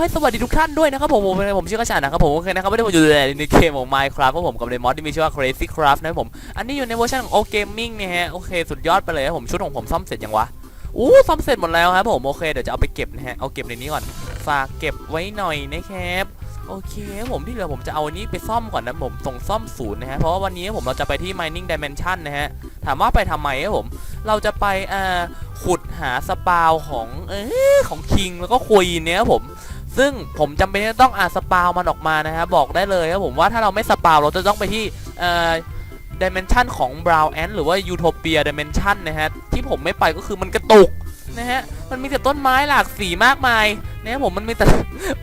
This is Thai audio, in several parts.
ให้สวัสดีทุกท่านด้วยนะครับผมผมผมชื่อกระชานะครับผมโอเคนะครับไม่ได้ผมอยู่ในเกมของ Minecraft ครับผมกับในมอดที่มีชื่อว่า Crazy Craft นะครับผมอันนี้อยู่ในเวอร์ชันของ O Gaming เนี่ยฮะโอเคสุดยอดไปเลยครับผมชุดของผมซ่อมเสร็จยังวะอู้ซ่อมเสร็จหมดแล้วครับผมโอเคเดี๋ยวจะเอาไปเก็บนะฮะเอาเก็บในนี้ก่อนฝากเก็บไว้หน่อยนะครับโอเคผมที่เหลือผมจะเอาอันนี้ไปซ่อมก่อนนะผมส่งซ่อมศูนย์นะฮะเพราะว่าวันนี้ผมเราจะไปที่ Mining Dimension นะฮะถามว่าไปทำไมครับผม เราจะไปอ่าขุดหาสปาวของเออของคิงแล้วก็ควีนเนี่ยครับผม ซึ่งผมจำเป็นที่จะต้องอ่านสปาวมันออกมานะฮะบบอกได้เลยครับผมว่าถ้าเราไม่สปาวเราจะต้องไปที่เอ่อดิเมนชันของ Brown Ant หรือว่า Utopia Dimension นนะฮะ ที่ผมไม่ไปก็คือมันกระตุกนะฮะ มันมีแต่ต้นไม้หลากสีมากมายนะผมมันมีแต่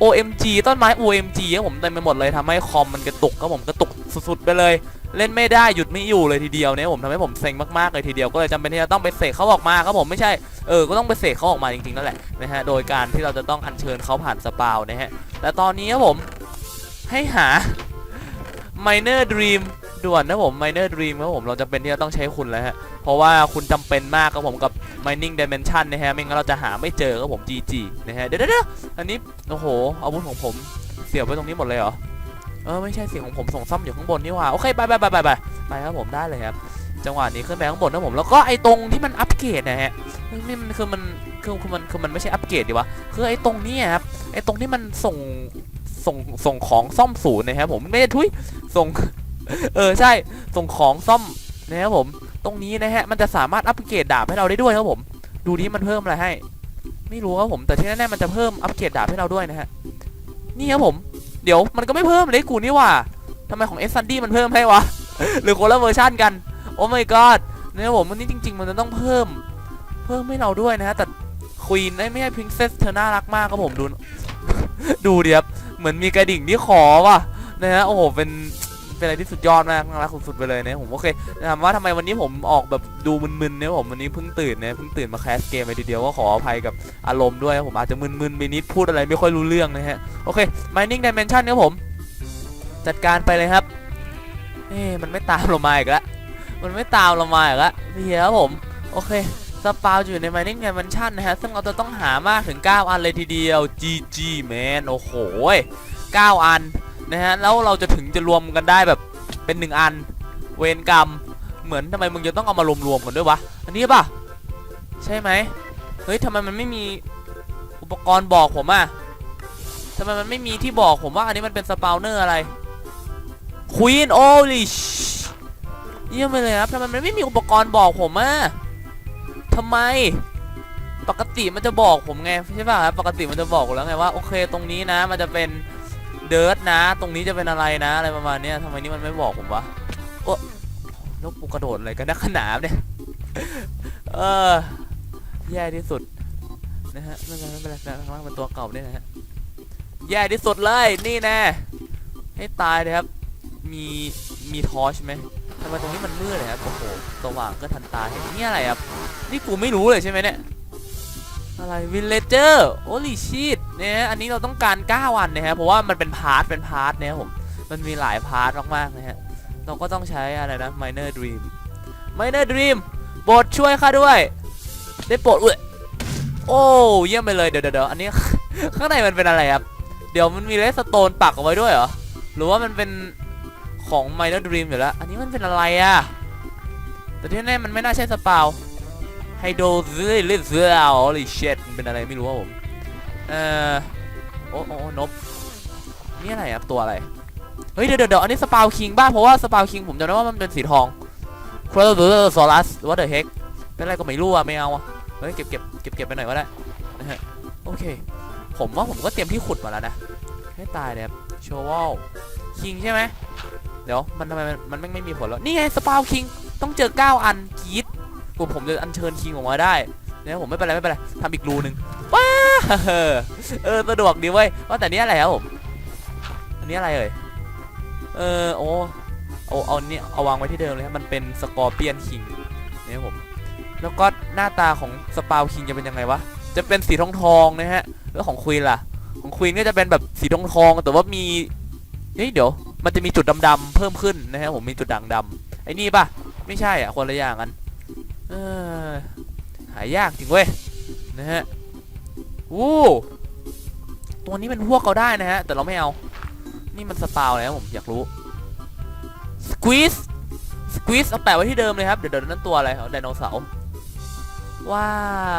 OMG ต้นไม้ OMG ครับผมเต็มไปหมดเลยทำให้คอมมันกระตุกครับผมกระตุกสุดๆไปเลย เล่นไม่ได้หยุดไม่อยู่เลยทีเดียวเนี่ยผมทำให้ผมเซ็งมากๆเลยทีเดียวก็เลยจำเป็นที่จะต้องไปเสกเขาออกมาครับผมไม่ใช่เออก็ต้องไปเสกเขาออกมาจริงๆนั่นแหละนะฮะโดยการที่เราจะต้องอัญเชิญเขาผ่านสปาวนะฮะแต่ตอนนี้ครับผมให้หา Minor Dream ด่วนนะผม Minor Dream ครับผมเราจะเป็นที่จะต้องใช้คุณแล้วฮะเพราะว่าคุณจำเป็นมากครับผมกับ Mining Dimension นะฮะไม่งั้นเราจะหาไม่เจอครับผม GG นะฮะเดี๋ยวเดี๋ยวอันนี้โอ้โหอาวุธของผมเสียบไว้ตรงนี้หมดเลยเหรอ เออไม่ใช่เสียงของผมส่งซ่อมอยู่ข้างบนนี่หว่าโอเคไปไปไปไปไปไปครับผมได้เลยครับ จังหวะนี้ขึ้นไปข้างบนนะผมแล้วก็ไอ้ตรงที่มันอัปเกรดนะฮะนี่มันคือมันคือคือมันคือมันไม่ใช่อัปเกรดดีวะคือไอ้ตรงนี้ครับไอ้ตรงที่มันส่งส่งส่งของซ่อมศูนย์นะครับผมไม่ได้ทุยส่งเออใช่ส่งของซ่อมนะครับผม ตรงนี้นะฮะมันจะสามารถอัปเกรดดาบให้เราได้ด้วยครับผม ดูนี้มันเพิ่มอะไรให้ ไม่รู้ครับผมแต่ที่แน่ๆมันจะเพิ่มอัปเกรดดาบให้เราด้วยนะฮะนี่ครับผม เดี๋ยวมันก็ไม่เพิ่มเลยกูนี่ว่าทำไมของเอสซันดี้มันเพิ่มให้วะ หรือคนละเวอร์ชันกัน โอ้ my god เนี่ยผมวันนี้จริง ๆ มันจะต้องเพิ่ม เพิ่มให้เราด้วยนะฮะ แต่ควีนไม่ใช่พิงเซสเธอน่ารักมากครับผมดู ดูดิครับเหมือนมีกระดิ่งที่ขอว่ะนะฮะ โอ้โห เป็น เป็นอะไรที่สุดยอดมากน่ารักสุดๆไปเลยนะผมโอเคถามว่าทำไมวันนี้ผมออกแบบดูมึนๆเนี่ยผมวันนี้เพิ่งตื่นนะเพิ่งตื่นมาแคสเกมไปทีเดียวก็ขออภัยกับอารมณ์ด้วยผมอาจจะมึนๆไปนิดพูดอะไรไม่ค่อยรู้เรื่องนะฮะโอเค Mining Dimension ครับผม จัดการไปเลยครับเอ๊มันไม่ตามเรามาอีกแล้วมันไม่ตามเรามาอีกแล้วเดี๋ยครับผมโอเคสปาวอยู่ใน Mining Dimension นะฮะซึ่งเราจะต้องหามากถึง 9 อันเลยทีเดียว GG man โอ้โห9อัน นะฮะแล้วเราจะถึงจะรวมกันได้แบบเป็น1อัน เวรกรรม เหมือนทำไมมึงจะต้องเอามารวมๆกันด้วยวะอันนี้ป่ะใช่ไหมเฮ้ยทำไมมันไม่มีอุปกรณ์บอกผมอะทำไมมันไม่มีที่บอกผมว่าอันนี้มันเป็นสปาวเนอร์อะไรควีนโอลิชเยี่ยมไปเลยครับทำไมมันไม่มีอุปกรณ์บอกผมอะทำไมปกติมันจะบอกผมไงใช่ป่ะครับปกติมันจะบอกแล้วไงว่าโอเคตรงนี้นะมันจะเป็น เดิร์ดนะ ตรงนี้จะเป็นอะไรนะ อะไรประมาณเนี้ยทำไมนี่มันไม่บอกผมวะโอ้นกปูกระโดดอะไรกันนักขนาดเนี่ยเออแย่ที่สุดนะฮะไม่เป็นไรไม่เป็นไรข้างล่างเป็นตัวเก่าเนี่ยนะฮะแย่ที่สุดเลยนี่แน่ให้ตายเลยครับ มีมีทอชไหมทำไมตรงนี้มันมืดเลยครับโอ้โหสว่างก็ทันตาเห็นนี่อะไรครับนี่กูไม่รู้เลยใช่ไหมเนี่ย อะไรวินเลเจอร์โอลิชีตเนี่ยอันนี้เราต้องการ9วันนะฮะเพราะว่ามันเป็นพาร์ทเป็นพาร์ทเนี่ยผมมันมีหลายพาร์ทมากๆนะฮะเราก็ต้องใช้อะไรนะ Minor Dream Minor Dream โปรดช่วยข้าด้วย ได้โปรดอุ้ยโอ้เยี่ยมไปเลยเดี๋ยวเดี๋ยวอันนี้ ข้างในมันเป็นอะไรครับ เดี๋ยวมันมีเลสโตนปักเอาไว้ด้วยเหรอ หรือว่ามันเป็นของ Minor Dream อยู่แล้ว อันนี้มันเป็นอะไรอะแต่ที่แน่มันไม่น่าใช่สปาว ไฮโดรซิลิเซลโอลิเชตมันเป็นอะไรไม่รู้ครับผม เอ่อ โอ้โอ้นบนี่อะไรครับตัวอะไร เฮ้ย เดี๋ยวเดี๋ยวอันนี้สปาวคิงบ้าเพราะว่าสปาวคิงผมจำได้ว่ามันเป็นสีทองครอสโซลัสว่าเดอะเฮกเป็นอะไรก็ไม่รู้อะไม่เอาอะเฮ้ย เก็บเก็บเก็บเก็บไปหน่อยก็ได้นะฮะโอเค ผมว่าผมก็เตรียมที่ขุดมาแล้วนะให้ตายเลยครับโชว์วอลคิงใช่ไหมเดี๋ยวมันทำไมมันไม่ไม่มีผลแล้ว นี่ไงสปาวคิงต้องเจอ 9 อันกรี ดผมผมจะอัญเชิญคิงออกมาได้เนี่ยผมไม่เป็นไรไม่เป็นไรทำอีกรูหนึ่งว้าเออเออสะดวกดีเว้ยว่าแต่นี่อะไรครับผมอันนี้อะไรเอ่ยเออโอ้เอาเอาเนี่ยเอาวางไว้ที่เดิมเลยครับมันเป็นสกอร์เปียนคิงเนี่ยผมแล้วก็หน้าตาของสปาวคิงจะเป็นยังไงวะจะเป็นสีทองทองนะฮะแล้วของควีนล่ะ ของควีนก็จะเป็นแบบสีทองทองแต่ว่ามีเฮ้ยเดี๋ยวมันจะมีจุดดำๆเพิ่มขึ้นนะฮะผมมีจุดด่างดำไอ้นี่ป่ะไม่ใช่อะคนละอย่างกัน หายากจริงเว้ยนะฮะวู้ตัวนี้เป็นพวกเขาได้นะฮะ แต่เราไม่เอา นี่มันสปาวอะไรครับผมอยากรู้สควีสสควีสเอาแปะไว้ที่เดิมเลยครับ เดี๋ยวเดี๋ยวนั่นตัวอะไรเอไดโนเสาร์ว่า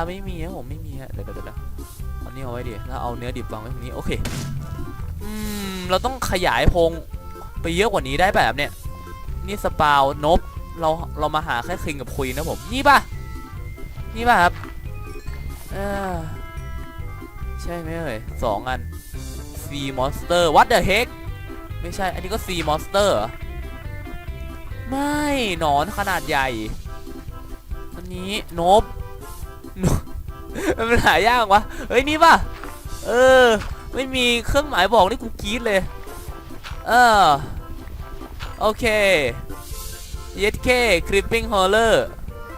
ไม่มีครับผมไม่มีฮะเดี๋ยวเดี๋ยวเดี๋ยวเอานี่เอาไว้ดิแล้วเอาเนื้อดิบวางไว้ตรงนี้โอเคอืมเราต้องขยายพงไปเยอะกว่านี้ได้แบบเนี้ยนี่สปาวนบ เราเรามาหาแค่คิงกับคุยนะผมนี่ป่ะนี่ป่ะครับเออใช่ไหมเอ่ยสองอัน C monster what the heck ไม่ใช่ อันนี้ก็ C monster เหรอไม่หนอนขนาดใหญ่ อันนี้นบนบมันหายากวะเฮ้ย นี่ป่ะ เออ ไม่มีเครื่องหมายบอกนี่กูกรี๊ดเลย เออ โอเค YK Creeping Horror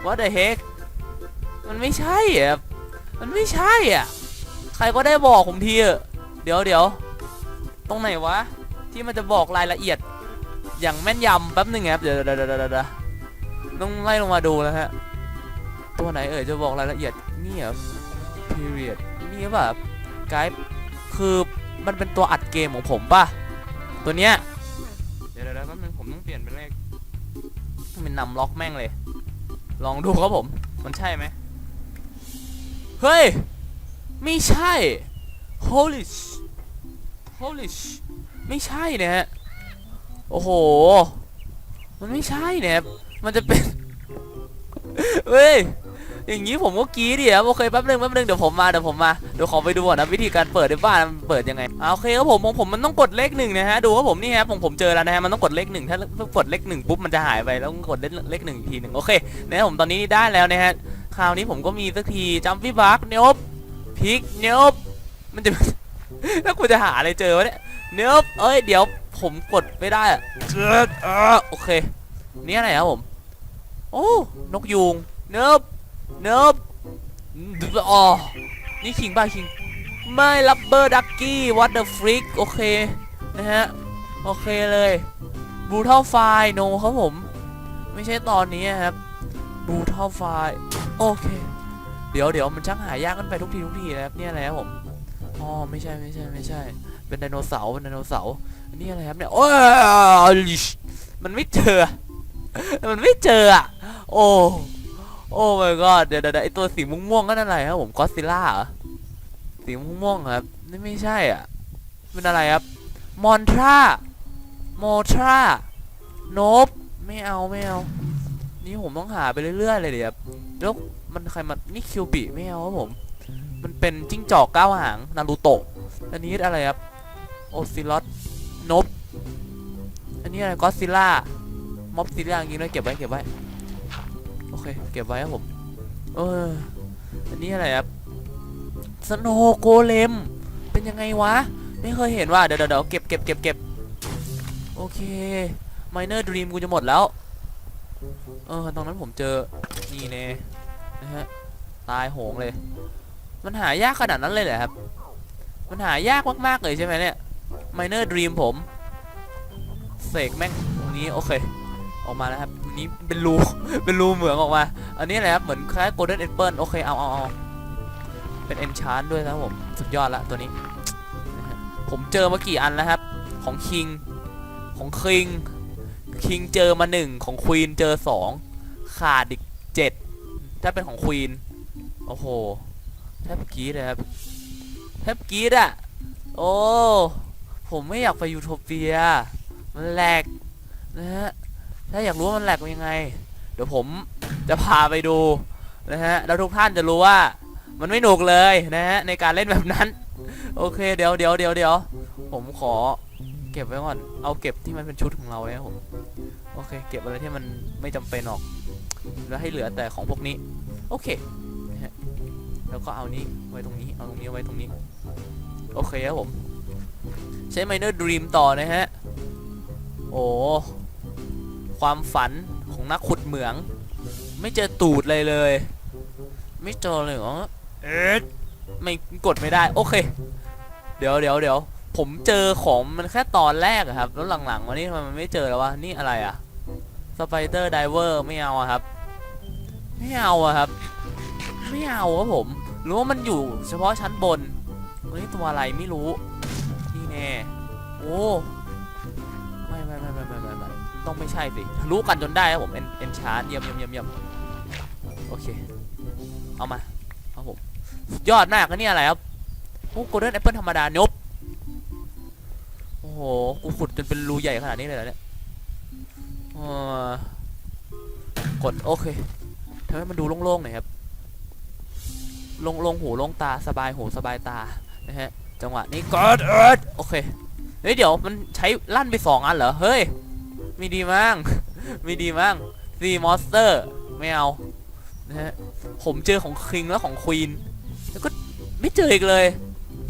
what the heck มันไม่ใช่อะ มันไม่ใช่อะ ใครก็ได้บอกผมทีเดี๋ยวเดี๋ยว ตรงไหนวะ ที่มันจะบอกรายละเอียด อย่างแม่นยำแป๊บหนึ่งครับ เดี๋ยวเดี๋ยวเดี๋ยวเดี๋ยวต้องไล่ลงมาดูนะฮะ ตัวไหนเอ่ยจะบอกรายละเอียดนี่ครับ period นี่ป่ะไกด์คือมันเป็นตัวอัดเกมของผมป่ะ ตัวเนี้ย เดี๋ยวเดี๋ยวแป๊บนึงผมต้องเปลี่ยนเป็นเลข เป็นนำล็อกแม่งเลย ลองดูครับผม มันใช่ไหม เฮ้ย ไม่ใช่ holy sh- holy sh- ไม่ใช่นะฮะ โอ้โห มันไม่ใช่เนี่ยมันจะเป็น เฮ้ย อย่างนี้ผมก็กรีดดิครับโอเคแป๊บนึงแป๊บนึงเดี๋ยวผมมาเดี๋ยวผมมาเดี๋ยวขอไปดูก่อนนะวิธีการเปิดในบ้านมันเปิดยังไงอ่าโอเคครับผมของผมมันต้องกดเลขหนึ่งนะฮะดูครับผมนี่ครับผมผมเจอแล้วนะฮะมันต้องกดเลขหนึ่งถ้ากดเลขหนึ่งปุ๊บมันจะหายไปแล้วกดเลขหนึ่งอีกทีหนึ่งโอเคนะผมตอนนี้ได้แล้วนะฮะคราวนี้ผมก็มีสักทีจัมปี้บักเนบพิกเนบมันจะถ้ากูจะหาอะไรเจอวะเนี่ยเนบเอ้ยเดี๋ยวผมกดไม่ได้อะเกิดอ่าโอเคนี่อะไรครับผมโอ้นกยูงเนบ เนบอ๋อนี่คิงป่ะคิง ไม่ลับเบอร์ดักกี้วัตเดอร์ฟริกโอเค นะฮะ โอเคเลยบูทัลไฟโนครับผม ไม่ใช่ตอนนี้ครับบูทัลไฟโอเค เดี๋ยวเดี๋ยวมันช่างหายากกันไปทุกทีทุกทีนะครับเนี่ยอะไรครับผมอ๋อไม่ใช่ไม่ใช่ไม่ใช่ เป็นไดโนเสาร์เป็นไดโนเสาร์นนี้อะไรครับเนี่ยโอ้ยมันไม่เจอ มันไม่เจออะโอ้ โอ้ my god เดี๋ยวเดี๋ยวไอตัวสีม่วงๆก็นั่นอะไรครับผมก็ซิล่าเหรอสีม่วงๆครับนี่ไม่ใช่อะเป็นอะไรครับมอนทราโมทราโนบไม่เอาไม่เอา นี่ผมต้องหาไปเรื่อยๆเลยเดี๋ยวแล้วมันใครมานี่คิวบิไม่เอาครับผม มันเป็นจิ้งจอกเก้าหางนารูโตะอันนี้อะไรครับโอซิลอสนบอันนี้อะไรก็ซิล่าม็อบซิล่าอย่างงี้เลยเก็บไว้เก็บไว้ อเค เก็บไว้ครับผม เออ อันนี้อะไรครับสโนโกเลม เป็นยังไงวะ ไม่เคยเห็นว่าเดี๋ยวเดี๋ยวเก็บเก็บเก็บเก็บโอเค Minor Dream กูจะหมดแล้ว เออ ตรงนั้นผมเจอ นี่เน่นะฮะ ตายโหงเลย มันหายากขนาดนั้นเลยเหรอครับ มันหายากมากๆเลยใช่ไหมเนี่ย Minor Dream ผม เสกแม่งตรงนี้ โอเค ออกมาแล้วครับอันนี้เป็นรู เป็นรูเหมืองออกมา อันนี้แหละครับ เหมือนคล้ายโกลเด้นเอ p เปิลโอเค เอาเอาเอาเป็นเอนชานด้วยนะครับผม สุดยอดละตัวนี้ ผมเจอมากี่อันแล้วครับ ของคิง ของคิง คิงเจอมาหนึ่งของควีนเจอสอง ขาดอีกเจ็ด ถ้าเป็นของควีน โอ้โห แทบกีดเลยครับ แทบกีดอะโอ้ ผมไม่อยากไปยูโทเปีย มันแหลกนะฮะ ถ้าอยากรู้ว่ามันแหลกยังไง เดี๋ยวผมจะพาไปดูนะฮะแล้วทุกท่านจะรู้ว่ามันไม่หนุกเลยนะฮะในการเล่นแบบนั้น โอเคเดี๋ยวเดี๋ยวเดี๋ยวเดี๋ยวผมขอเก็บไว้ก่อนเอาเก็บที่มันเป็นชุดของเราไว้ครับผมโอเค เก็บอะไรที่มันไม่จำเป็นออก แล้วให้เหลือแต่ของพวกนี้ โอเคนะฮะแล้วก็เอานี้ไว้ตรงนี้เอาตรงนี้ไว้ตรงนี้ โอเคครับผม ใช้ Minor Dream ต่อนะฮะ โอ้ ความฝันของนักขุดเหมือง ไม่เจอตูดเลยเลย ไม่เจอเลยเหรอเอ๊ะไม่กดไม่ได้ โอเค เดี๋ยวเดี๋ยวเดี๋ยวผมเจอของมันแค่ตอนแรกอะครับ แล้วหลังๆมานี่ทำไมมันไม่เจอแล้ววะนี่อะไรอะสไปเดอร์ไดเวอร์ไม่เอาอะครับ ไม่เอาอะครับ ไม่เอาครับผมหรือว่ามันอยู่เฉพาะชั้นบนเฮ้ยตัวอะไรไม่รู้ นี่แน่โอ้ไม่ไม่ไม่ไม่ไม่ไม่ไม่ ต้องไม่ใช่สิทะลุกันจนได้ครับผมเอ็นเอ็นชาร์เยี่ยมเยี่ยมเยี่ยมเยี่ยมโอเค เอามาครับผมยอดมากนะเนี่ยอะไรครับโอ้โกลเด้นแอปเปิลธรรมดานบโอ้โห กูขุดจนเป็นรูใหญ่ขนาดนี้เลยเหรอเนี่ยกดโอเคทำให้มันดูโล่งๆหน่อยครับโลงลงหูโล่งตาสบายหูสบายตานะฮะจังหวะนี้กดเอิร์ดโอเคเฮ้ยเดี๋ยวมันใช้ลั่นไปสองอันเหรอเฮ้ย มีดีมั้งมีดีมั้งซีมอสเตอร์ไม่เอานะฮะผมเจอของคิงแล้วของควีนแล้วก็ไม่เจออีกเลย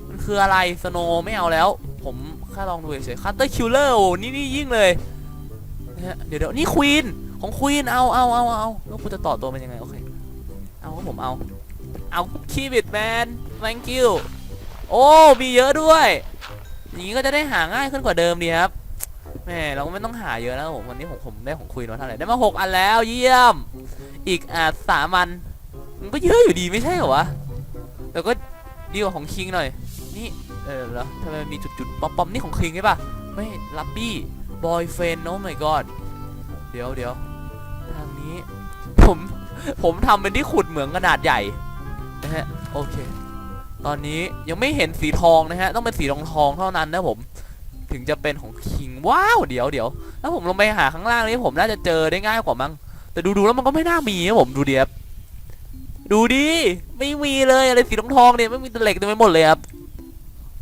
มันคืออะไรสโนไม่เอาแล้ว ผมแค่ลองดูเฉยๆคัตเตอร์คิลเลอร์โอ้นี่นี่ยิ่งเลยนะฮะเดี๋ยวเดี๋ยวนี่ควีนของควีนเอาเอาเอาเอาแล้วกูจะต่อตัวเป็นยังไงโอเคเอาครับผมเอา เอาคีบิดแมน thank you โอ้มีเยอะด้วยอย่างนี้ก็จะได้หาง่ายขึ้นกว่าเดิมดีครับ แหมเราก็ไม่ต้องหาเยอะแล้วผมวันนี้ผมผมได้ของคุยมาเท่าไหร่ได้มาหกอันแล้วเยี่ยม อีกอ่าสามอันมันก็เยอะอยู่ดีไม่ใช่เหรอวะแต่ก็ดีกว่าของคิงหน่อย นี่เออแล้วทำไมมีจุดๆปอมๆนี่ของคิงใช่ปะไม่ลับบี้บอยเฟนโอ้ my god เดี๋ยวเดี๋ยวทางนี้ ผมผมทำเป็นที่ขุดเหมืองขนาดใหญ่นะฮะโอเค ตอนนี้ยังไม่เห็นสีทองนะฮะต้องเป็นสีทองทองเท่านั้นนะผม ถึงจะเป็นของคิงว้าวเดี๋ยวเดี๋ยวถ้าผมลงไปหาข้างล่างนี้ผมน่าจะเจอได้ง่ายกว่ามั้งแต่ดูดูๆแล้วมันก็ไม่น่ามีนะผมดูเดิครับดูดิไม่มีเลยอะไรสีทองทองเนี่ยไม่มีตะเหล็กเต็มไปหมดเลยครับ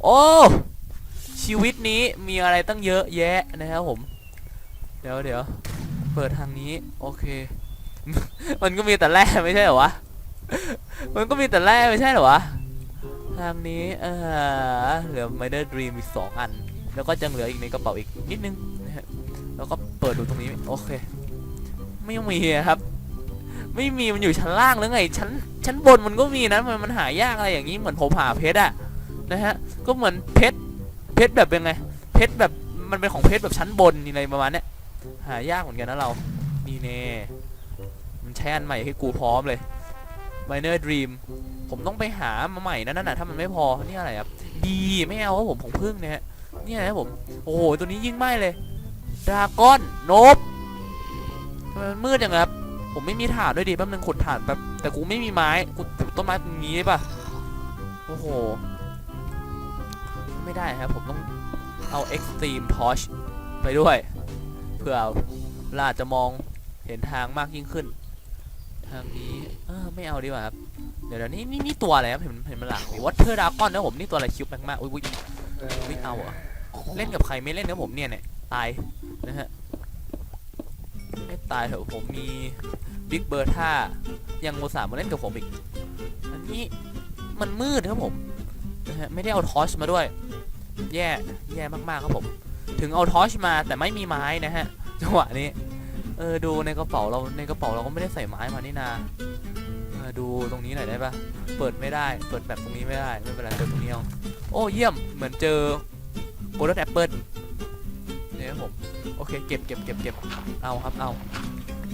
โอ้ชีวิตนี้มีอะไรตั้งเยอะแยะนะครับผม เดี๋ยวเดี๋ยวเปิดทางนี้โอเค มันก็มีแต่แร่ไม่ใช่เหรอวะมันก็มีแต่แร่ไม่ใช่เหรอวะทางนี้เออเหลือ Mider Dream อีกสองอัน แล้วก็จะเหลืออีกในกระเป๋าอีกนิดนึงนะฮะแล้วก็เปิดดูตรงนี้โอเค ไม่มีอะครับ ไม่มีมันอยู่ชั้นล่างหรือไงชั้นชั้นบนมันก็มีนะมันมันหายากอะไรอย่างนี้เหมือนผมหาเพชรอะนะฮะก็เหมือนเพชรเพชรแบบเป็นไง เพชรแบบมันเป็นของเพชรแบบชั้นบนอะไรประมาณเนี้ยหายากเหมือนกันนะเรานี่แน่มันใช้อันใหม่ให้กูพร้อมเลย Miner Dream ผมต้องไปหามาใหม่นะนั่นน่ะถ้ามันไม่พอนี่อะไรครับดีไม่เอาครับผมของพึ่งนะฮะ เนี่ยนะครับผม โอ้โห ตัวนี้ยิ่งไหม้เลยดราก้อนโนบทำไมมันมืดจังครับ ผมไม่มีถ่านด้วยดิแป๊บนึงขุดถ่านแป๊บแต่กูไม่มีไม้กูต้นไม้ตรงนี้ป่ะโอ้โห ไม่ได้ครับ ผมต้องเอา Extreme Torch ไปด้วย เพื่อเราอาจะมองเห็นทางมากยิ่งขึ้น ทางนี้เออไม่เอาดีกว่าครับ เดี๋ยวนี่นี่นี่ตัวอะไรครับ เห็นเห็นมันหลักวัตเทอร์ดากอนนะผม นี่ตัวอะไรคิวแมกมากอุ้ยอุ้ยไม่เอาเหรอะ เล่นกับใครไม่เล่นนะผมเนี่ยเนี่ยตายนะฮะไม่ตายเถอะผมมีบิ๊กเบอร์ท่ายังโมสามมาเล่นกับผมอีก อันนี้มันมืดครับผมนะฮะไม่ได้เอาทอชมาด้วย แย่แย่มากๆครับผม ถึงเอาทอชมาแต่ไม่มีไม้นะฮะจังหวะนี้เออดูในกระเป๋าเราในกระเป๋าเราก็ไม่ได้ใส่ไม้มานี่นาเออดูตรงนี้หน่อยได้ปะเปิดไม่ได้ เปิดแบบตรงนี้ไม่ได้ไม่เป็นไรเปิดตรงนี้เอาโอ้เยี่ยมเหมือนเจอ โกลเด้นแอปเปิลเนี่ยครับผม โอเค เก็บเก็บเก็บเก็บเอาครับ เอา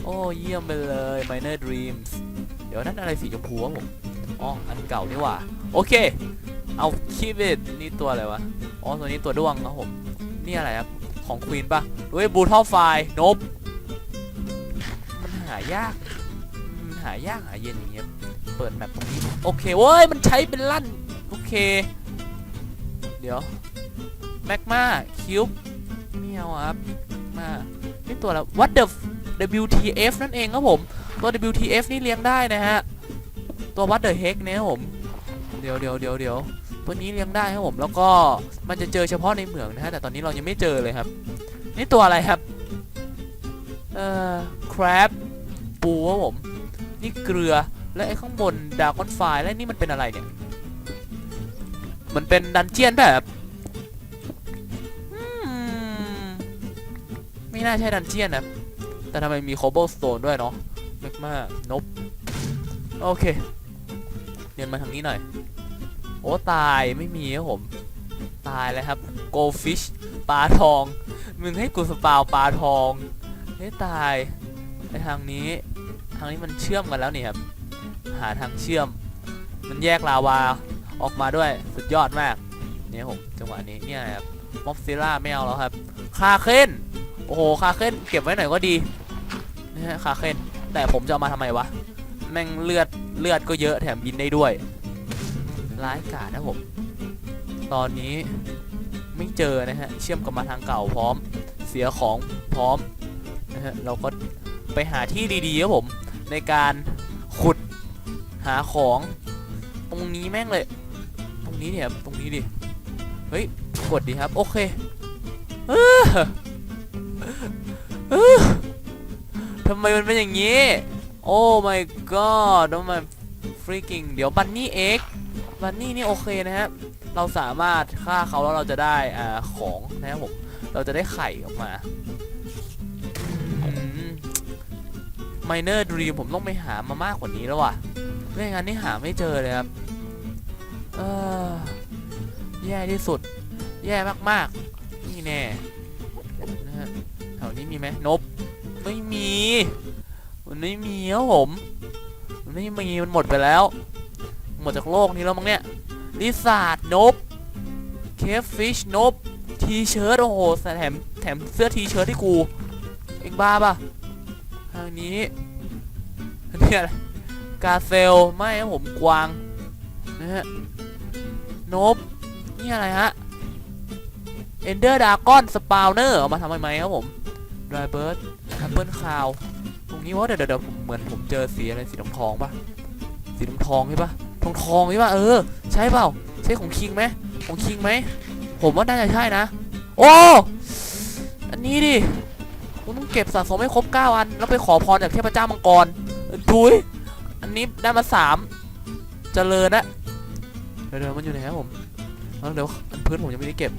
โอ้เยี่ยมไปเลย Minor Dreams เดี๋ยวนั่นอะไรสีชมพูวะผม อ๋อ อันเก่านี่ว่า โอเค เอาคีบ t นี่ตัวอะไรวะ อ๋อ ตัวนี้ตัวด้วงครับผม นี่อะไรครับ ของควีนปะด้วยบูทอลไฟนบมันหายาก มันหายากหาเย็นอย่างเงี้ย เปิดแมปตรงนี้ โอเคเว้ย มันใช้เป็นลั่น โอเค เดี๋ยว มกมาคิวไม่เอาอะครับมานี่ตัวแล้ว what the WTF นั่นเองครับผม ตัว WTF นี่เลี้ยงได้นะฮะ ตัว what the heck เนี่ยครับผม เดี๋ยวเดี๋ยวเดี๋ยวเดี๋ยวตัวนี้เลี้ยงได้ครับผม แล้วก็มันจะเจอเฉพาะในเหมืองนะฮะ แต่ตอนนี้เรายังไม่เจอเลยครับ นี่ตัวอะไรครับ เอ่อ crab ปูครับผม นี่เกลือ และไอ้ข้างบนดากอนไฟและนี่มันเป็นอะไรเนี่ย มันเป็นดันเจียนแบบ ไม่น่าใช่ดันเจียนนะแต่ทำไมมีโค b บ e สโตนด้วยเนาะเมกมากนบโอเคเดินมาทางนี้หน่อย โอ้ตายไม่มีครับผม ตายแล้วครับ goldfish ปลาทอง มึงให้กูสปาวปลาทองเฮ้ตายไอทางนี้ ทางนี้มันเชื่อมกันแล้วนี่ครับ หาทางเชื่อม มันแยกลาวาออกมาด้วยสุดยอดมาก เนี่ยผมจังหวะนี้เนี่ยครับม็อบซิล่าไม่เอาแล้วครับคาเคน โอ้โหคาเคนเก็บไว้หน่อยก็ดีนะฮะคาเคนแต่ผมจะเอามาทำไมวะ แม่งเลือดเลือดก็เยอะแถมบินได้ด้วย ร้ายกาจนะผม ตอนนี้ไม่เจอนะฮะ เชื่อมกลับมาทางเก่าพร้อม เสียของพร้อมนะฮะ เราก็ไปหาที่ดีๆครับผม ในการขุดหาของ ตรงนี้แม่งเลย ตรงนี้เนี่ย ตรงนี้ดิ เฮ้ย กดดีครับ โอเค เออเออ ทำไมมันเป็นอย่างนี้ โอ้ my god โอ้ my freaking เดี๋ยวบันนี่เอ็กบันนี่นี่โอเคนะครับเราสามารถฆ่าเขาแล้วเราจะได้อ่าของนะครับผม เราจะได้ไข่ออกมาไมเนอร์ดรีมผมต้องไปหามามากกว่านี้แล้วว่ะไม่งั้นนี่หาไม่เจอเลยครับ เออ แย่ที่สุด แย่มากๆ นี่แน่ มีไหมนบไม่มี มันไม่มีครับผม มันไม่มีมันหมดไปแล้ว หมดจากโลกนี้แล้วมั้งเนี่ยลิซาร์ดนบเคฟฟิชนบทีเชิ้ตโอ้โหแถมแถมเสื้อทีเชิ้ตที่กูเอ็งบ้าปะทางนี้อันนี้อะไรกาเซลไม่ครับผมกวางนะฮะนบนี่อะไรฮะเอนเดอร์ดากอนสปาวเนอร์เอามาทำไมไหมครับผม ดรายเบิร์ดแอปเปิลคาวตรงนี้ว่าเดี๋ยวเดี๋ยวผมเหมือนผมเจอสีอะไรสีทองทองปะสีทองทองใช่ปะทองทองใช่ปะเออ ใช่เปล่า ใช่ของคิงไหมของคิงไหม ผมว่าน่าจะใช่นะ โอ้อันนี้ดิคุณต้องเก็บสะสมให้ครบ 9 อัน แล้วไปขอพรจากเทพเจ้ามังกรทุยอันนี้ได้มาสามเจริญนะเดี๋ยวเดี๋ยวมันอยู่ไหนครับผมเอาเดี๋ยวอันพื้นผมยังไม่ได้เก็บ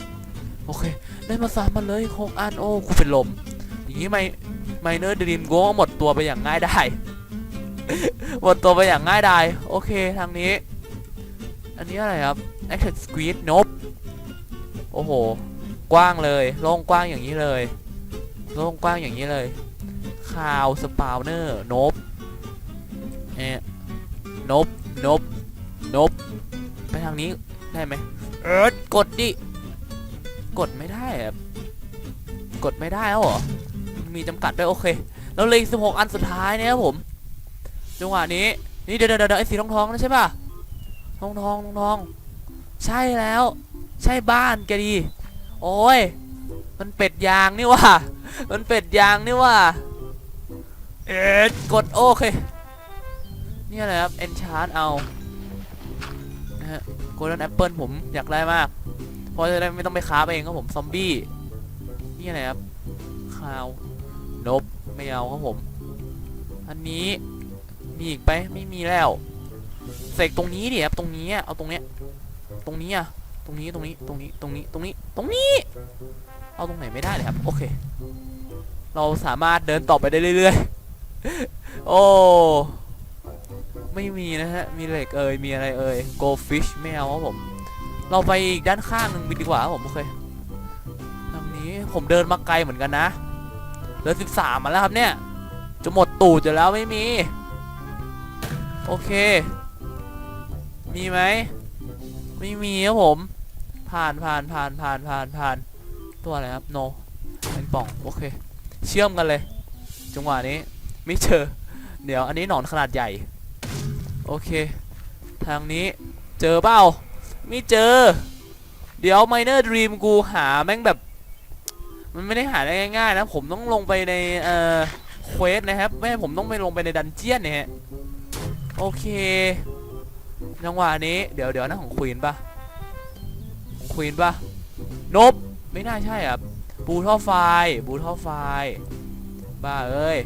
โอเค ได้มาสามมันเลยหกอัน โอ้กูเป็นลม อย่างนี้ไม่ไมเนอร์ดีมโก้หมดตัวไปอย่างง่ายได้ หมดตัวไปอย่างง่ายได้ โอเคทางนี้ อันนี้อะไรครับ Active Squeeze นบโอ้โห กว้างเลยโล่งกว้างอย่างนี้เลยโล่งกว้างอย่างนี้เลยคาวสปาวเนอร์นบเอะนบนบนบไปทางนี้ได้ไหมเออกดดิ กดไม่ได้อะกดไม่ได้แล้วเหรอ มีจำกัดด้วยโอเคแล้วเลยสิบหกอันสุดท้ายเนี่ยครับผมจังหวะนี้นี่เดี๋ยวเดี๋ยวเดี๋ยวไอ้สีทองทองนั่นใช่ป่ะทองทองทองทอง ใช่แล้ว ใช่บ้านแกดี โอ้ยมันเป็ดยางนี่ว่ะมันเป็ดยางนี่ว่ะเอ็ดกดโอเคนี่อะไรครับ enchant เอานะฮะ golden apple ผมอยากได้มากเพราะจะได้ไม่ต้องไปค้าฟเองครับผมซอมบี้นี่อะไรครับคาว นบไม่เอาครับผม อันนี้มีอีกไปไม่มีแล้วเสกตรงนี้ดิครับตรงนี้เอาตรงเนี้ย ตรงนี้อะตรงนี้ตรงนี้ตรงนี้ตรงนี้ตรงนี้ตรงนี้ เอาตรงไหนไม่ได้เลยครับ โอเค เราสามารถเดินต่อไปได้เรื่อยๆ โอ้ไม่มีนะฮะ มีเหล็กเอ่ยมีอะไรเอ่ย go fish ไม่เอาครับผม เราไปอีกด้านข้างหนึ่งดีกว่าครับผมโอเคทางนี้ผมเดินมาไกลเหมือนกันนะ เดินสิบสามมาแล้วครับเนี่ย จะหมดตูดอยู่แล้วไม่มี โอเค มีไหม ไม่มีครับผม ผ่านผ่านผ่านผ่านผ่านผ่านตัวอะไรครับโนเป็นป่อง โอเค เชื่อมกันเลย จังหวะนี้ไม่เจอ เดี๋ยวอันนี้หนอนขนาดใหญ่ โอเค ทางนี้เจอเปล่า ไม่เจอ เดี๋ยว Miner Dream กูหาแม่งแบบ มันไม่ได้หาได้ง่ายๆนะ ผมต้องลงไปในเอ่อเควสนะครับ ไม่ให้ผมต้องไปลงไปในดันเจียนเนี่ยฮะ โอเค จังหวะนี้ เดี๋ยวเดี๋ยวนะของควีนปะของควีนปะนบไม่น่าใช่อะบูท่อไฟบูท่อไฟบ้าเอ้ย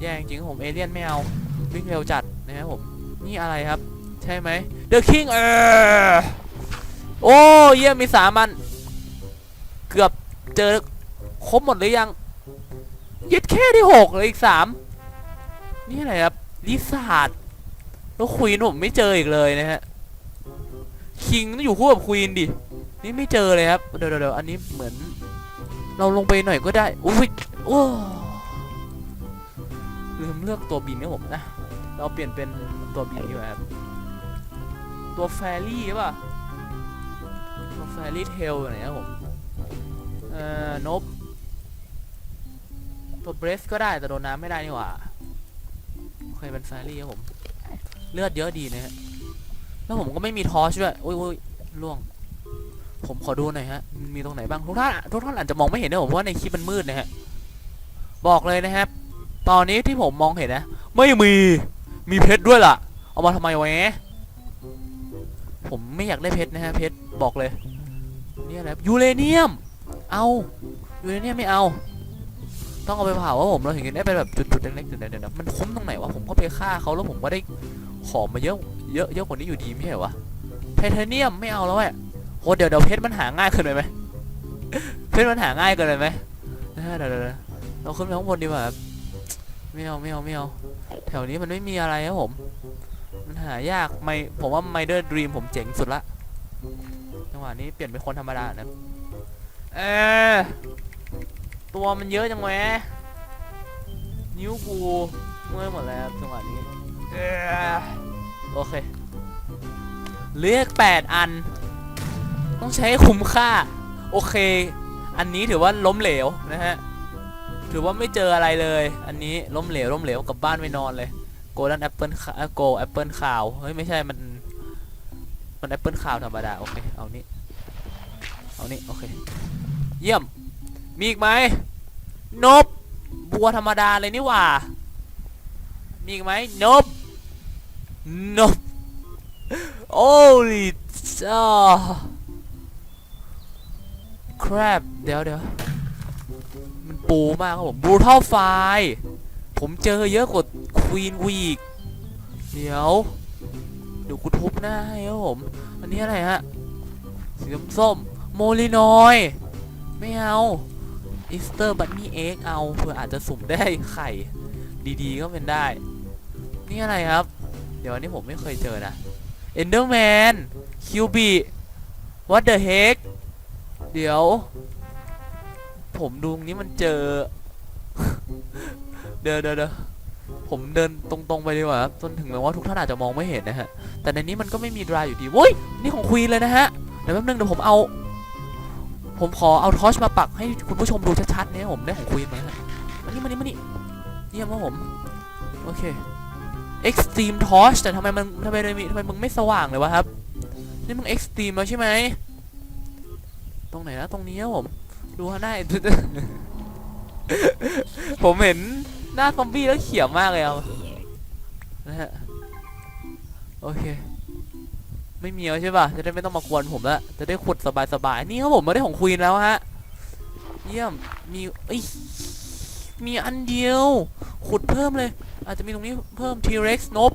แย่จริงผมเอเลี่ยนไม่เอา วิ่งเร็วจัดนะครับผม นี่อะไรครับ ใช่ไหม The King เออโอ้เยี่ยมมีสามัน เกือบ เจอครบหมดหรือยังยึดแค่ที่หกเลยอีกสามนี่อะไรครับลิซาร์ดแล้วควีนผมไม่เจออีกเลยนะฮะคิงต้องอยู่คู่กับควีนดินี่ไม่เจอเลยครับเดี๋ยวเดี๋ยวอันนี้เหมือน เราลงไปหน่อยก็ได้อุ้ยโอ้ลืมเลือกตัวบินครับผมนะเราเปลี่ยนเป็นตัวบินดีกว่าครับตัวแฟรี่ป่ะตัวแฟรี่เทลไหนครับผม เอ่อนบตัวเบรสก็ได้แต่โดนน้ำไม่ได้นี่หว่าโอเคเป็นแฟรี่ครับผม เลือดเยอะดีนะฮะ แล้วผมก็ไม่มีทอร์ชด้วยอุ้ยอุ้ยล่วง ผมขอดูหน่อยฮะ มีตรงไหนบ้างทุกท่านทุกท่านอาจจะมองไม่เห็นนะผมเพราะว่าในคลิปมันมืดนะฮะ บอกเลยนะครับ ตอนนี้ที่ผมมองเห็นนะ ไม่มี มีเพชรด้วยล่ะ เอามาทำไมวะผมไม่อยากได้เพชรนะฮะ เพชรบอกเลย นี่อะไรยูเรเนียม เอาอยูเรเนียมไม่เอา ต้องเอาไปเผาว่าผมเราถึงจะได้เป็นแบบจุดๆเล็กๆจุดเดี๋ยวๆมันคุ้มตรงไหนวะผมก็ไปฆ่าเขาแล้วผมก็ได้ของมาเยอะเยอะเยอะกว่านี้อยู่ดีไม่ใช่วะไทเทเนียมไม่เอาแล้วแหละโหเดี๋ยวเดี๋ยวเพชรมันหาง่ายเกินไปไหมเพชรมันหาง่ายเกินไปไหมเดี๋ยวเดี๋ยวเราขึ้นไปข้างบนดีกว่าไม่เอาไม่เอาไม่เอาแถวนี้มันไม่มีอะไรครับผม มันหายากไม่ผมว่าไมเดอร์ดรีมผมเจ๋งสุดละจังหวะนี้เปลี่ยนเป็นคนธรรมดานะ เออตัวมันเยอะจังแวนิ้วกูเมื่อยหมดแล้วจังหวะนี้เออโอเค เลือกแปดอัน ต้องใช้คุ้มค่า โอเค อันนี้ถือว่าล้มเหลวนะฮะ ถือว่าไม่เจออะไรเลย อันนี้ล้มเหลวล้มเหลวกลับบ้านไปนอนเลยโกล d ันแอปเปิลโกลแอปเปิลขาว เฮ้ย ไม่ใช่ มัน มันแอปเปิลขาวธรรมดา โอเค เอานี่เอานี่โอเค เยี่ยม มีอีกไหมนบบัวธรรมดาเลยนี่หว่า มีอีกไหมนบนบโอ้ลิจ้า crap เดี๋ยวเดี๋ยวมันปูมากครับผม brutal fire ผมเจอเยอะกว่า queen week เดี๋ยวเดี๋ยวกูทุบหน้าให้ครับผม อันนี้อะไรฮะสีส้มโมลินอย ไม่เอาอีสเตอร์บัตนี่เอ็กเอาเพื่ออาจจะสุ่มได้ไข่ ดีๆก็เป็นได้ นี่อะไรครับ เดี๋ยวอันนี้ผมไม่เคยเจอนะ Enderman คิวบี What the heck เดี๋ยว ผมดูตรงนี้มันเจอเดี๋ยวเดี๋ยวเดี๋ยวผมเดินตรงๆไปดีกว่าครับจนถึงแม้ว่าทุกท่านอาจจะมองไม่เห็นนะฮะ แต่ในนี้มันก็ไม่มีดรายอยู่ดีโว้ยนี่ของควีนเลยนะฮะ เดี๋ยวแป๊บนึงเดี๋ยวผมเอา ผมขอเอาทอชมาปักให้คุณผู้ชมดูชัดๆเนี่ยผมได้ของควีนมาฮะมานี่มานี่มานี่เยี่ยมมาผม โอเค Extreme Torch แต่ทำไมมันทำไมมันมีทำไมมึงไม่สว่างเลยวะครับ นี่มึง Extreme แล้วใช่ไหม ตรงไหนนะตรงนี้ครับผม ดูหน้าผมเห็นหน้าซอมบี้แล้วเขียวมากเลยเอานะฮะ โอเค ไม่มีแล้วใช่ป่ะ จะได้ไม่ต้องมากวนผมละจะได้ขุดสบายๆ นี่ครับผมมาได้ของควีนแล้วฮะ เยี่ยม มีเอ้ยมีอันเดียว ขุดเพิ่มเลย อาจจะมีตรงนี้เพิ่ม T-Rex นบ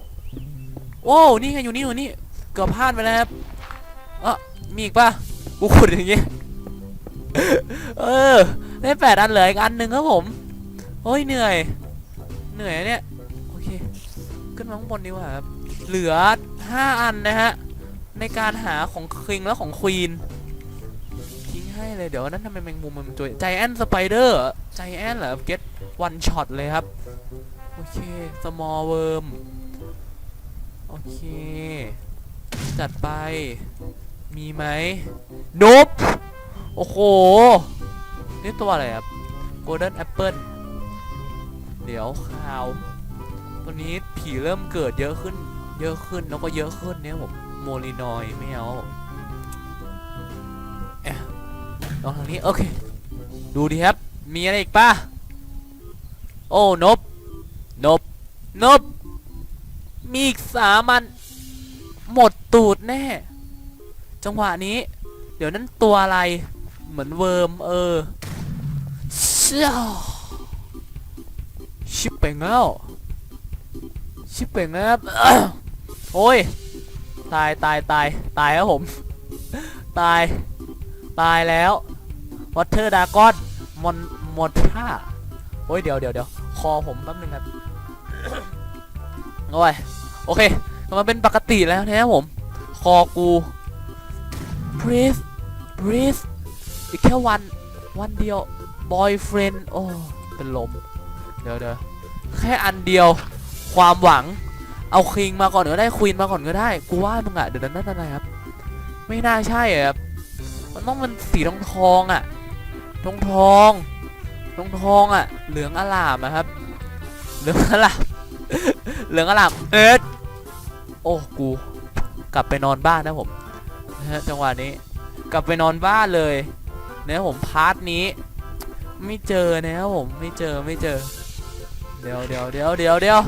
โว้นี่ไงอยู่นี่อยู่นี่ เกือบพลาดไปแล้วครับเออมีอีกป่ะ กูขุดอย่างเงี้ย เออ ได้แปดอันเหลืออีกอันหนึ่งครับผม โอ้ยเหนื่อย เหนื่อยเนี่ย โอเค ขึ้นมาข้างบนดีกว่าครับ เหลือห้าอันนะฮะ ในการหาของคิงและของควีนทิ้งให้เลยเดี๋ยวนั้นทำไมแมงมุมมันตัวใจแอนสไปเดอร์ใจแอนเหรอเก็ตวันช็อตเลยครับ โอเค small worm โอเค จัดไป มีไหมนบโอ้โห นี่ตัวอะไรครับ golden apple เดี๋ยวข่าว ตัวนี้ผีเริ่มเกิดเยอะขึ้น เยอะขึ้นแล้วก็เยอะขึ้นเนี่ยผม มลินอยไม่เอาเอลองทางนี้ โอเค ดูดีครับ มีอะไรอีกปะโอ้นบนบนบมีอีกสามัน หมดตูดแน่ จังหวะนี้ เดี๋ยวนั้นตัวอะไร เหมือนเวิร์มเออเชี่ยชิบเป่งแล้วชิบเป่งแล้วครับโอ้ย ตายตายตายตายครับผม ตาย ตายแล้ววอเทอร์ดากอนมอนมอนท่าโอ้ยเดี๋ยวเดี๋ยวเดี๋ยวคอผมแป๊บนึงครับโอ้ยโอเคกลับมาเป็นปกติแล้วนะครับผม คอกู breathe breathe อีกแค่วัน วันเดียว boyfriend โอ้ เป็นลม เดี๋ยวเดี๋ยวแค่อันเดียว ความหวัง เอาคิงมาก่อนก็ได้ควีนมาก่อนก็ได้กูว่ามึงอะเดี๋ยวนั้นนั่นอะไรครับ ไม่น่าใช่อะครับมันต้องเป็นสีทองทองอะทองทองทองทองอะเหลืองอลามอะครับ เหลืองอลามเหลืองอลามเอ็ดโอ้กูกลับไปนอนบ้านนะผมนะฮะจังหวะนี้ กลับไปนอนบ้านเลยนะผมพาร์ทนี้ ไม่เจอนะครับผมไม่เจอไม่เจอเดี๋ยวเดี๋ยวเดี๋ยวเดี๋ยวเดี๋ยว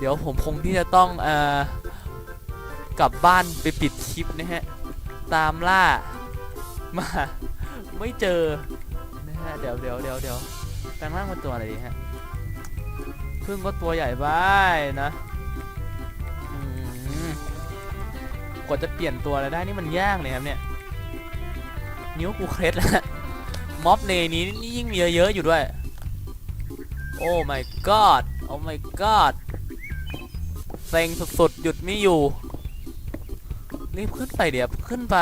เดี๋ยวผมคงที่จะต้องเอ่อกลับบ้านไปปิดคลิปนะฮะ ตามล่ามาไม่เจอนะฮะเดี๋ยวเดี๋ยวเดี๋ยวเดี๋ยวแปลงร่างเป็นตัวอะไรดีฮะพึ่งก็ตัวใหญ่ไปนะอืมกว่าจะเปลี่ยนตัวอะไรได้นี่มันยากเลยครับเนี่ยนิ้วกูเคล็ดแล้วม็อบในนี้นี่ยิ่งมีเยอะๆอยู่ด้วย โอ้ my god โอ้ my god เซ็งสุดๆ หยุดไม่อยู่ รีบขึ้นไปเดี๋ยวขึ้นไป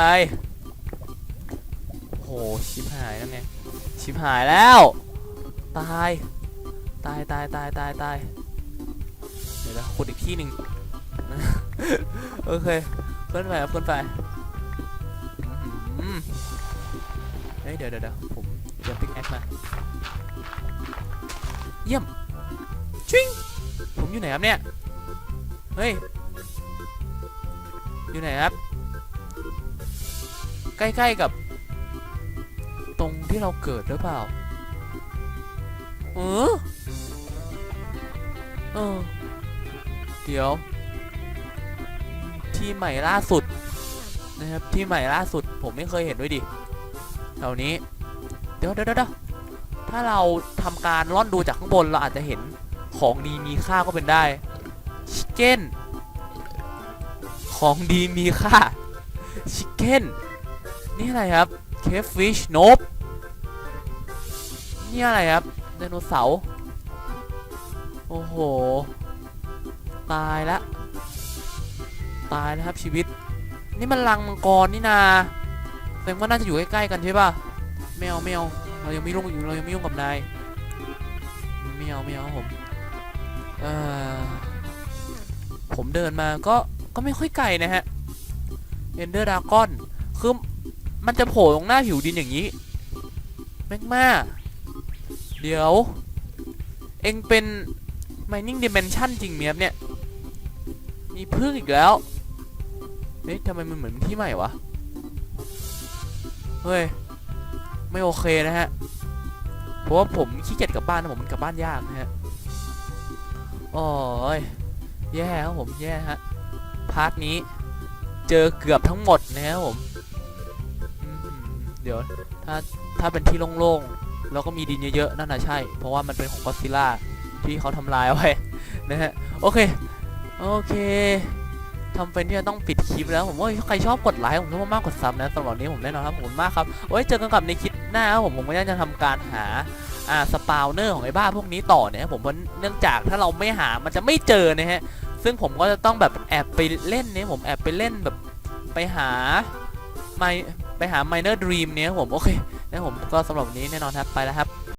โห ชิบหายแล้วไงชิบหายแล้ว ตาย ตายตายตายตายตายเดี๋ยวขุดอีกที่หนึ่งโอเคขึ้นไปครับขึ้นไปเฮ้ยเดี๋ยวเดี๋ยวเดี๋ยวผมเตรียมพิกแอคมา เยี่ยมชิงผมอยู่ไหนครับเนี่ย เฮ้ย อยู่ไหนครับ ใกล้ๆกับ ตรงที่เราเกิดหรือเปล่า เออ เออ เดี๋ยว ที่ใหม่ล่าสุด นะครับ ที่ใหม่ล่าสุด ผมไม่เคยเห็นด้วยดิแถวนี้ เดี๋ยวเดี๋ยวเดี๋ยวถ้าเราทำการล่อนดูจากข้างบนเราอาจจะเห็นของดีมีค่าก็เป็นได้ เก้น ของดีมีค่า ชิคเก้น นี่อะไรครับ เคฟฟิชโนบนี่อะไรครับ ไดโนเสาร์ โอ้โห ตายละ ตายแล้วครับชีวิต นี่มันรังมังกรนี่นาแสดงว่าน่าจะอยู่ใกล้ๆกันใช่ป่ะไม่เอาไม่เอาเรายังไม่ยุ่งเรายังไม่ยุ่งกับนายไม่เอาไม่เอาครับผมเอ่อ ผมเดินมาก็ก็ไม่ค่อยไกลนะฮะเอนเดอร์ดากอนคือมันจะโผล่ตรงหน้าผิวดินอย่างนี้แมกมาเดี๋ยว เองเป็น mining dimension จริงไหมครับเนี่ย มีพึ่งอีกแล้ว เฮ้ยทำไมมันเหมือนที่ใหม่วะ เฮ้ย ไม่โอเคนะฮะ เพราะว่าผมขี้เกียจกลับบ้านนะผมมันกลับบ้านยากนะฮะ โอ้ย แย่ครับผมแย่ฮะพาร์ทนี้เจอเกือบทั้งหมดนะครับผมมเดี๋ยวถ้าถ้าเป็นที่โล่งๆแล้วก็มีดินเยอะๆนั่นน่ะใช่ เพราะว่ามันเป็นของก็ซิล่าที่เขาทำลายเอาไว้นะฮะโอเคโอเคทำเป็นที่จะต้องปิดคลิปแล้วผมว่าใครชอบกดไลค์ผมชอบมากกดซับนะสำหรับนี้ผมแน่นอนครับขอบคุณมากครับไว้เจอกันกับในคลิป หน้าครับผมผมก็จะทำการหาอ่าสปาวเนอร์ของไอ้บ้าพวกนี้ต่อเนี่ยผมเพราะเนื่องจากถ้าเราไม่หามันจะไม่เจอนะฮะซึ่งผมก็จะต้องแบบแอบไปเล่นเนี่ยผมแอบไปเล่นแบบไปหาไมไปหาไมเนอร์ดรีมเนี่ยผมโอเคนะผมก็สำหรับวันนี้แน่นอนครับไปแล้วครับ